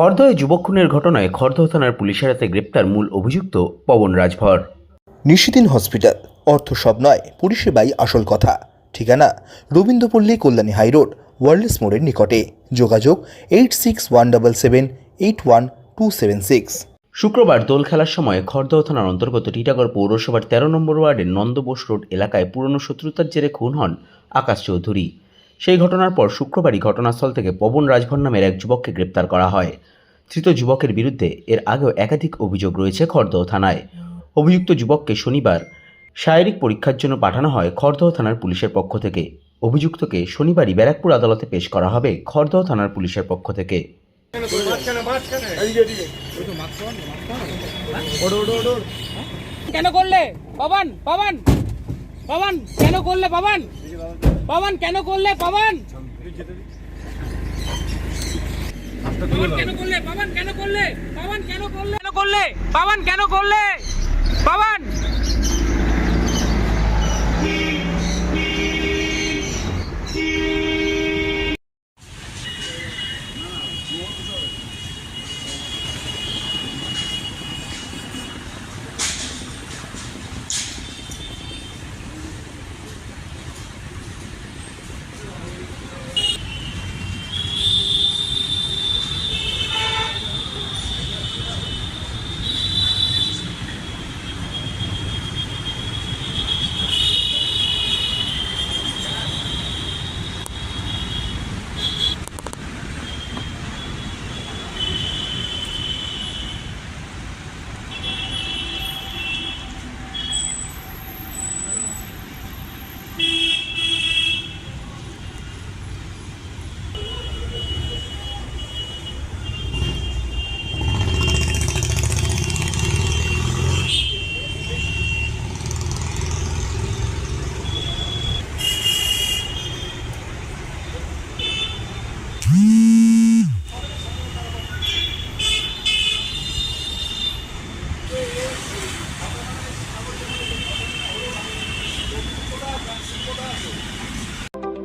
খড়দহে যুবক খুনের ঘটনায় খড়দহ থানার পুলিশের হাতে গ্রেপ্তার মূল অভিযুক্ত পবন রাজভর। নিশিদিন হসপিটাল অর্থ সব নয় পরিষেবাই আসল কথা। ঠিকানা রবীন্দ্রপল্লী কল্যাণী হাইরোড ওয়ার্ল্ডস মোড়ের নিকটে। যোগাযোগ eight six one double seven eight one two seven six. শুক্রবার দোল খেলার সময় খড়দহ থানার অন্তর্গত টিটাগড় পৌরসভার তেরো নম্বর ওয়ার্ডের নন্দবোস রোড এলাকায় পুরনো শত্রুতার জেরে খুন হন আকাশ চৌধুরী। সেই ঘটনার পর শুক্রবারই ঘটনাস্থল থেকে পবন রাজভর নামের এক যুবককে গ্রেপ্তার করা হয়। ধৃত যুবকের বিরুদ্ধে এর আগেও একাধিক অভিযোগ রয়েছে খড়দহ থানায়। অভিযুক্ত যুবককে শনিবার শারীরিক পরীক্ষার জন্য পাঠানো হয় খড়দহ থানার পুলিশের পক্ষ থেকে। অভিযুক্তকে শনিবারই ব্যারাকপুর আদালতে পেশ করা হবে খড়দহ থানার পুলিশের পক্ষ থেকে। কেন করলে? পবন পবন। পবন, কেন করলে পাবান? পাবান, কেন করলে পাবান? পাবান, কেন করলে পাবান? কেন করলে? পাবান, কেন করলে? পবন, কেন করলে পবন